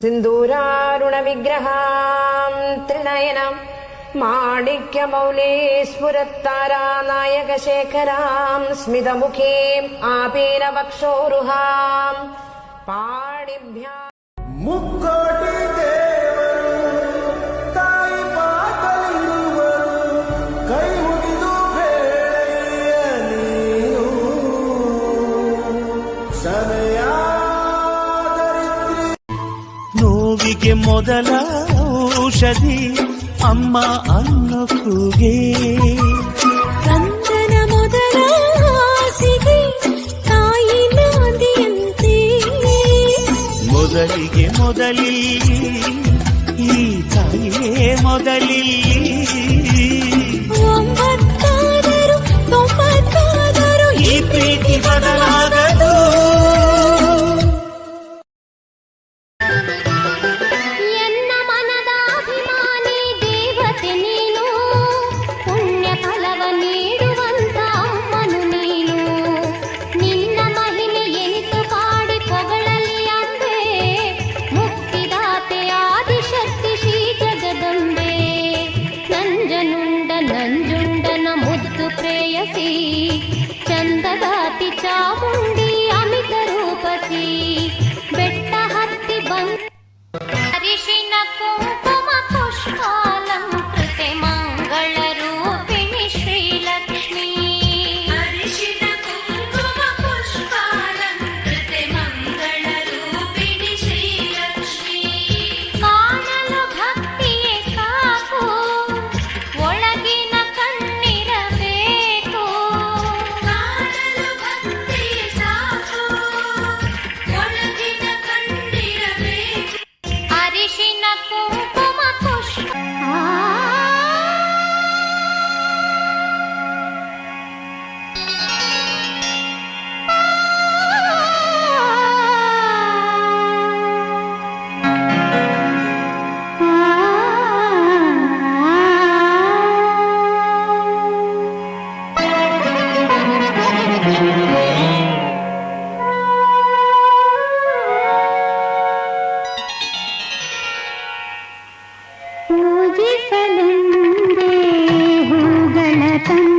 സിന്ദൂരാരുണവിഗ്രഹാം ത്രിനയനം മാണിക്യമൗലീസ്ഫുരത്താരാനായകശേഖരാം സ്മിതമുഖീം ആപീനവക്ഷോരുഹാം പാണിഭ്യാ മുക്കോട്ടി ನೋವಿಗೆ ಮೊದಲ ಔಷಧಿ ಅಮ್ಮ ಅನ್ನೋ ಕೂಗೆ ಕಂದನ ಮೊದಲ ಆಸೆಗೆ ತಾಯಿ ನಾದಿಯಂತೆ ಮೊದಲಿಗೆ ಮೊದಲಿಲ್ಲಿ ಈ ತಾಯಿಯೇ ಮೊದಲಿಲ್ಲಿ ಪ್ರೀತಿ ಬದಲಾಗದು मुझे सनम दे हो गलतम।